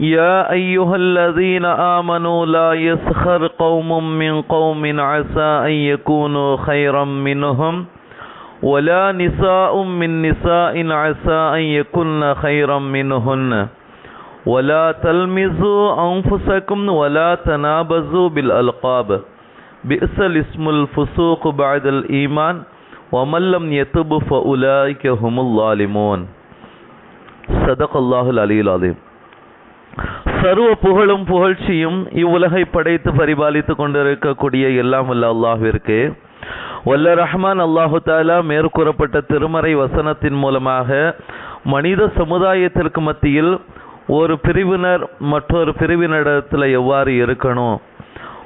يا أيها الذين آمنوا لا يسخر قوم من قوم عسى أن يكونوا خيرا منهم ولا نساء من نساء عسى أن يكن خيرا منهن ولا تلمزوا أنفسكم ولا تنابزوا بالألقاب بئس الاسم الفسوق بعد الإيمان ومن لم يتب فأولئك هم الظالمون. صدق الله العلي العظيم. சர்வ புகழும் புகழ்ச்சியும் இவ்வுலகை படைத்து பரிபாலித்துக் கொண்டிருக்கக்கூடிய எல்லாம் வல்ல அல்லாஹிற்கு வல்ல ரஹ்மான் அல்லாஹு தாலா மேற்கூறப்பட்ட திருமறை வசனத்தின் மூலமாக மனித சமுதாயத்திற்கு மத்தியில் ஒரு பிரிவினர் மற்றொரு பிரிவினிடத்தில் எவ்வாறு இருக்கணும்?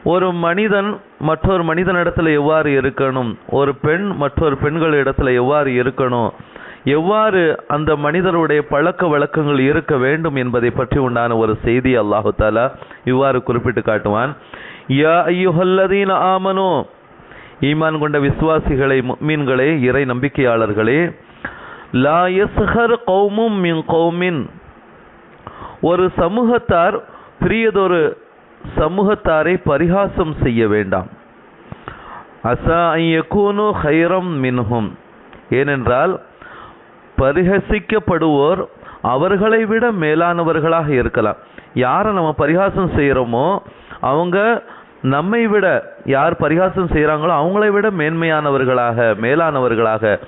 ஒரு மனிதன் மற்றொரு மனிதனிடத்தில் எவ்வாறு இருக்கணும்? ஒரு பெண் மற்றொரு பெண்கள் இடத்துல எவ்வாறு இருக்கணும்? எவ்வாறு அந்த மனிதருடைய பழக்க வழக்கங்கள் இருக்க வேண்டும் என்பதை பற்றி உண்டான ஒரு செய்தி அல்லாஹு தாலா இவ்வாறு குறிப்பிட்டு காட்டுவான். யா ஐயுஹல்லதீன ஆமனோ. ஈமான் கொண்ட விசுவாசிகளை மீன்களே இறை நம்பிக்கையாளர்களே லாயஸ்ஹர் கௌமும் மின் கௌமின். ஒரு சமூகத்தார் பிரியதொரு சமூகத்தாரை பரிகாசம் செய்ய வேண்டாம். அசா ஐயக்கூனு ஹைரம் மின்ஹும். ஏனென்றால் பரிகசிக்கப்படுவோர் அவர்களை விட மேலானவர்களாக இருக்கலாம். யாரை நம்ம பரிகாசம் செய்கிறோமோ அவங்க நம்மை விட யார் பரிகாசம் செய்கிறாங்களோ அவங்களை விட மேன்மையானவர்களாக மேலானவர்களாக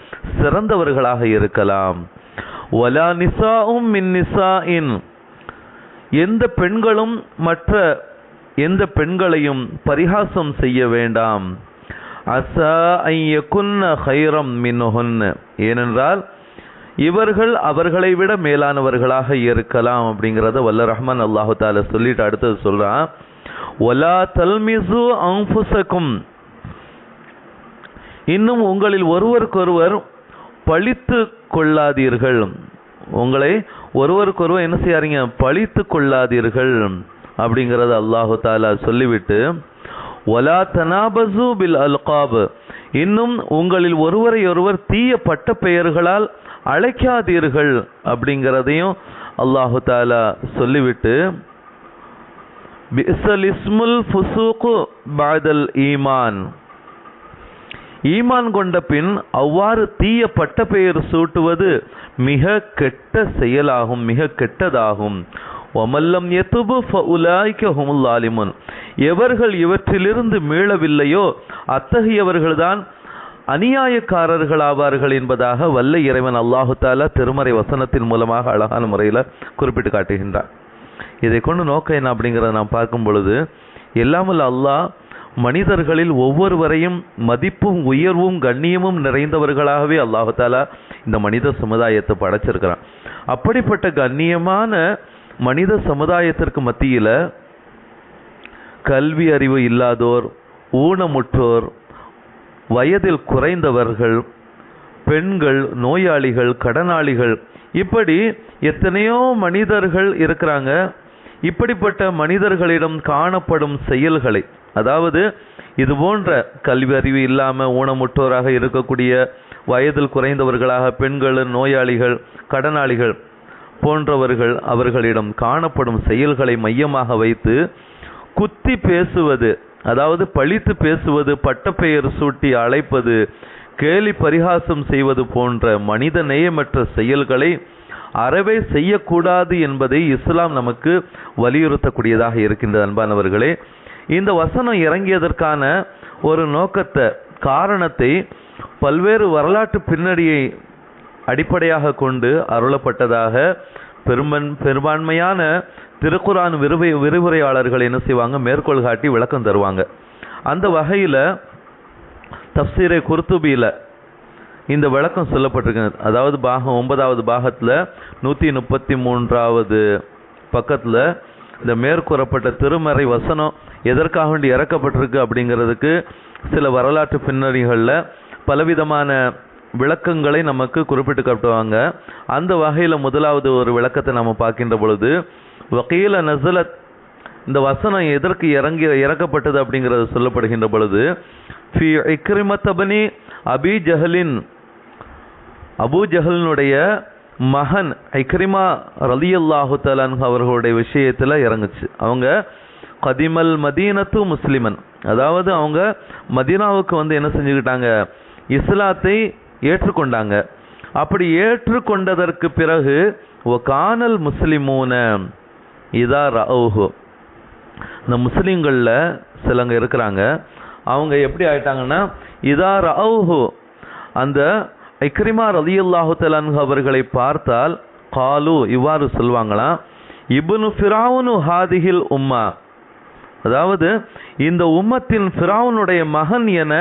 சிறந்தவர்களாக இருக்கலாம். ஒலா நிசாவும் மின் நிசா இன் எந்த பெண்களும் மற்ற எந்த பெண்களையும் பரிகாசம் செய்ய வேண்டாம். அசா ஐயக்குன்ன ஹைரம் மின்ஹுன்னு. ஏனென்றால் இவர்கள் அவர்களை விட மேலானவர்களாக இருக்கலாம் அப்படிங்கிறத வல்ல ரஹ்மான் அல்லாஹு தால சொல்லிட்டு அடுத்தது சொல்றான். ஒலா தல்மிசு அங்குசக்கும் இன்னும் உங்களில் ஒருவருக்கொருவர் பழித்து கொள்ளாதீர்கள். உங்களை ஒருவருக்கொருவர் என்ன செய்யாதீங்க? பழித்து கொள்ளாதீர்கள் அப்படிங்கிறத அல்லாஹு தாலா சொல்லிவிட்டு ஒலா தனாபசு பில் அல்காப். இன்னும் உங்களில் ஒருவரை ஒருவர் தீய பட்ட பெயர்களால் அழைக்காதீர்கள் அப்படிங்கிறதையும் அல்லாஹு தாலா சொல்லிவிட்டு பிசல் இஸ்முல் ஃபுசூக்கு பாதல் ஈமான். ஈமான் கொண்ட பின் அவ்வாறு தீய பட்ட பெயர் சூட்டுவது மிக கெட்ட செயலாகும் மிக கெட்டதாகும். ஒமல்லம் எத்துபு ஃபஉலாய்க ஹுமுல் ஆலிமுன் எவர்கள் இவற்றிலிருந்து மீளவில்லையோ அத்தகையவர்கள்தான் அநியாயக்காரர்கள் ஆவார்கள் என்பதாக வல்ல இறைவன் அல்லாஹு தாலா திருமறை வசனத்தின் மூலமாக அழகான முறையில் குறிப்பிட்டு காட்டுகின்றார் இதை கொண்டு நோக்கம் என்ன அப்படிங்கிறத நாம் பார்க்கும் பொழுது எல்லாமல் அல்லாஹ் மனிதர்களில் ஒவ்வொருவரையும் மதிப்பும் உயர்வும் கண்ணியமும் நிறைந்தவர்களாகவே அல்லாஹு தாலா இந்த மனித சமுதாயத்தை படைச்சிருக்கிறான். அப்படிப்பட்ட கண்ணியமான மனித சமுதாயத்திற்கு மத்தியில் கல்வி அறிவு இல்லாதோர் ஊனமுற்றோர் வயதில் குறைந்தவர்கள் பெண்கள் நோயாளிகள் கடனாளிகள் இப்படி எத்தனையோ மனிதர்கள் இருக்கிறாங்க. இப்படிப்பட்ட மனிதர்களிடம் காணப்படும் செயல்களை அதாவது இது போன்ற கல்வி அறிவு இல்லாமல் ஊனமுற்றோராக இருக்கக்கூடிய வயதில் குறைந்தவர்களாக பெண்கள் நோயாளிகள் கடனாளிகள் போன்றவர்கள் அவர்களிடம் காணப்படும் செயல்களை மையமாக வைத்து குத்தி பேசுவது அதாவது பழித்து பேசுவது பட்டப்பெயர் சூட்டி அழைப்பது கேலி பரிகாசம் செய்வது போன்ற மனித நேயமற்ற செயல்களை அறவே செய்யக்கூடாது என்பதை இஸ்லாம் நமக்கு வலியுறுத்தக்கூடியதாக இருக்கின்றது அன்பானவர்களே. இந்த வசனம் இறங்கியதற்கான ஒரு நோக்கத்தை காரணத்தை பல்வேறு வரலாற்று பின்னணியை அடிப்படையாக கொண்டு அருளப்பட்டதாக பெரும்பன் பெரும்பான்மையான திருக்குரான் விரிவை விரிவுரையாளர்கள் என்ன செய்வாங்க? மேற்கோள் காட்டி விளக்கம் தருவாங்க. அந்த வகையில் தப்சீரை குர்துபியில் இந்த விளக்கம் சொல்லப்பட்டிருக்கு அதாவது பாகம் ஒன்பதாவது பாகத்தில் நூற்றி முப்பத்தி மூன்றாவது பக்கத்தில் இந்த மேற்கூறப்பட்ட திருமறை வசனம் எதற்காக வேண்டி இறக்கப்பட்டிருக்கு அப்படிங்கிறதுக்கு சில வரலாற்று பின்னணிகளில் பலவிதமான விளக்கங்களை நமக்கு குறிப்பிட்டு காட்டுவாங்க. அந்த வகையில் முதலாவது ஒரு விளக்கத்தை நம்ம பார்க்கின்ற பொழுது வக்கீல நசலத் இந்த வசனம் எதற்கு இறங்கி இறக்கப்பட்டது அப்படிங்கிறது சொல்லப்படுகின்ற பொழுது ஃபி இக்ரிமத்தபனி அபி ஜஹலின். அபூ ஜஹலினுடைய மகன் ஐக்ரிமா ரலியல்லாஹு தலான் அவர்களுடைய விஷயத்தில் இறங்குச்சு. அவங்க கதிமல் மதீனத்து முஸ்லிமன். அதாவது அவங்க மதீனாவுக்கு வந்து என்ன செஞ்சுக்கிட்டாங்க? இஸ்லாத்தை ஏற்றுக்கொண்டாங்க. அப்படி ஏற்றுக்கொண்டதற்கு பிறகு ஒ கானல் முஸ்லிமூன இதா ரவுஹு இந்த முஸ்லீம்களில் சிலங்க இருக்கிறாங்க. அவங்க எப்படி ஆயிட்டாங்கன்னா இதா ரவுஹு அந்த இக்ரிமா ரலியுல்லாஹு தலான் அவர்களை பார்த்தால் காலு இவ்வாறு சொல்வாங்களாம். இபுனு ஃபிராவுனு ஹாதிஹில் உம்மா. அதாவது இந்த உம்மத்தின் ஃபிராவுனுடைய மகன் என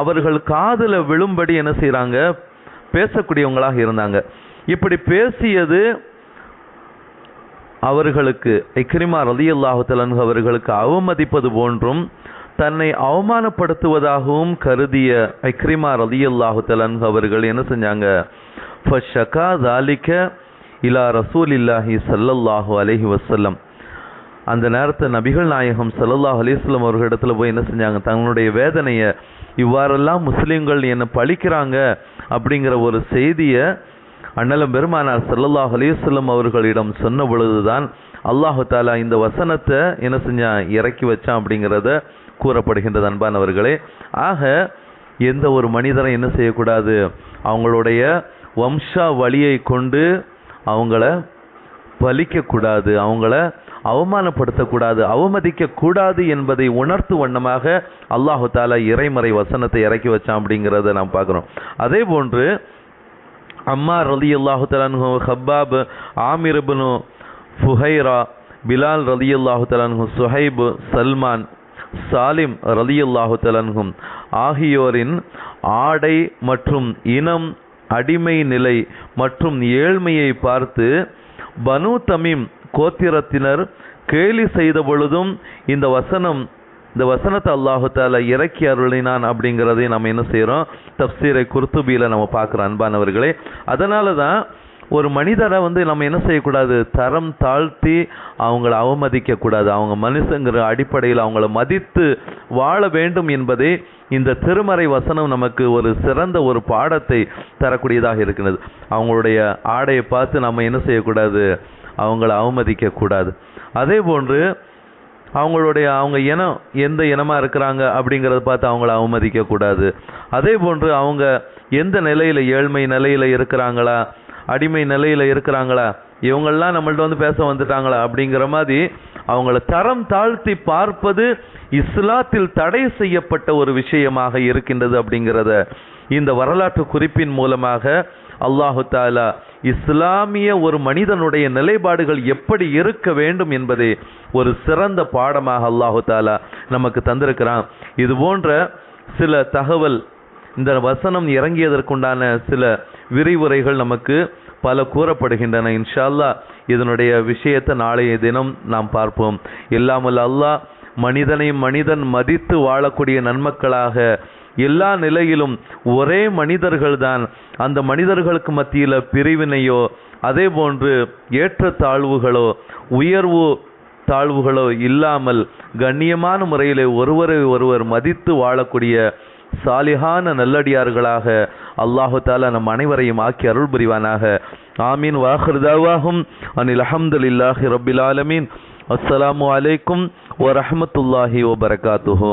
அவர்கள் காதுல விழும்படி என்ன செய்கிறாங்க பேசக்கூடியவங்களாக இருந்தாங்க. இப்படி பேசியது அவர்களுக்கு இக்ரிமா ரலியல்லாஹு தலன் அவர்களுக்கு அவமதிப்பது போன்றும் தன்னை அவமானப்படுத்துவதாகவும் கருதிய இக்ரிமா ரலியல்லாஹு தலன் அவர்கள் என்ன செஞ்சாங்க? ஃபஷகா தாலிக்க இலா ரசூலில்லாஹி சல்லல்லாஹு அலஹி வசல்லம் அந்த நேரத்தை நபிகள் நாயகம் ஸல்லல்லாஹு அலிஸ்லம் வஸல்லம் அவர்களிடத்துல போய் என்ன செஞ்சாங்க? தங்களுடைய வேதனையை இவ்வாறெல்லாம் முஸ்லீம்கள் என்ன பழிக்கிறாங்க? அப்படிங்கிற ஒரு செய்தியை அண்ணலம் பெருமானார் ஸல்லல்லாஹு அலிஸ்லம் அவர்களிடம் சொன்ன பொழுதுதான் அல்லாஹு தாலா இந்த வசனத்தை என்ன செஞ்சான் இறக்கி வச்சான் அப்படிங்கிறத கூறப்படுகின்றது அன்பானவர்களே. ஆக எந்த ஒரு மனிதரை என்ன செய்யக்கூடாது? அவங்களுடைய வம்சா வழியை கொண்டு அவங்கள பலிக்கக்கூடாது அவங்கள அவமானப்படுத்தக்கூடாது அவமதிக்க கூடாது என்பதை உணர்த்து வண்ணமாக அல்லாஹு தாலா இறைமறை வசனத்தை இறக்கி வச்சான் அப்படிங்கிறத நாம் பார்க்குறோம். அதே போன்று அம்மா ரதி அல்லாஹு தலான்ஹு ஹப்பாப் ஆமிர் ஃபுஹைரா பிலால் ரதி அல்லாஹு தலான்ஹு சுஹைப் சல்மான் சாலிம் ரதி அல்லாஹு தலான்ஹும் ஆகியோரின் ஆடை மற்றும் இனம் அடிமை நிலை மற்றும் ஏழ்மையை பார்த்து பனு தமீம் கோத்திரத்தினர் கேலி செய்த பொழுதும் இந்த வசனம் இந்த வசனத்தை அல்லாஹு தாலா இறக்கி அருளினான் அப்படிங்கிறதை நம்ம என்ன செய்கிறோம் தப்சீரை குர்துபியில் நம்ம பார்க்குறோம் அன்பானவர்களே. அதனால தான் ஒரு மனிதரை வந்து நம்ம என்ன செய்யக்கூடாது? தரம் தாழ்த்தி அவங்கள அவமதிக்கக்கூடாது. அவங்க மனுஷங்கிற அடிப்படையில் அவங்கள மதித்து வாழ வேண்டும் என்பதே இந்த திருமறை வசனம் நமக்கு ஒரு சிறந்த ஒரு பாடத்தை தரக்கூடியதாக இருக்கிறது. அவங்களுடைய ஆடையை பார்த்து நம்ம என்ன செய்யக்கூடாது? அவங்கள அவமதிக்கக்கூடாது அதே போன்று அவங்களுடைய அவங்க இனம் எந்த இனமாக இருக்கிறாங்க அப்படிங்கிறத பார்த்து அவங்கள அவமதிக்கக்கூடாது அதே போன்று அவங்க எந்த நிலையில் ஏழ்மை நிலையில் இருக்கிறாங்களா அடிமை நிலையில் இருக்கிறாங்களா இவங்கெல்லாம் நம்மள்ட்ட வந்து பேச வந்துட்டாங்களா அப்படிங்கிற மாதிரி அவங்கள தரம் தாழ்த்தி பார்ப்பது இஸ்லாத்தில் தடை செய்யப்பட்ட ஒரு விஷயமாக இருக்கின்றது அப்படிங்கிறத இந்த வரலாற்று குறிப்பின் மூலமாக அல்லாஹு தாலா இஸ்லாமிய ஒரு மனிதனுடைய நிலைப்பாடுகள் எப்படி இருக்க வேண்டும் என்பதே ஒரு சிறந்த பாடமாக அல்லாஹு தாலா நமக்கு தந்திருக்கிறான். இது போன்ற சில தகவல் இந்த வசனம் இறங்கியதற்குண்டான சில விரிவுரைகள் நமக்கு பல கூறப்படுகின்றன. இன்ஷா அல்லாஹ் இதனுடைய விஷயத்தை நாளைய தினம் நாம் பார்ப்போம். இல்லாமல் அல்லாஹ் மனிதனை மனிதன் மதித்து வாழக்கூடிய நன்மக்களாக எல்லா நிலையிலும் ஒரே மனிதர்கள்தான். அந்த மனிதர்களுக்கு மத்தியில் பிரிவினையோ அதே போன்று ஏற்ற தாழ்வுகளோ உயர்வு தாழ்வுகளோ இல்லாமல் கண்ணியமான முறையில் ஒருவரை ஒருவர் மதித்து வாழக்கூடிய சாலிஹான நல்லடியார்களாக அல்லாஹு தாலா நம் அனைவரையும் ஆக்கி அருள் புரிவானாக. ஆமீன். வாஹர்தாவாகும் அனில் அஹமதுல்லாஹி ரபில் ஆலமீன். அஸ்ஸலாமு அலைக்கும் வரஹமத்துல்லாஹி வபரகாத்துஹூ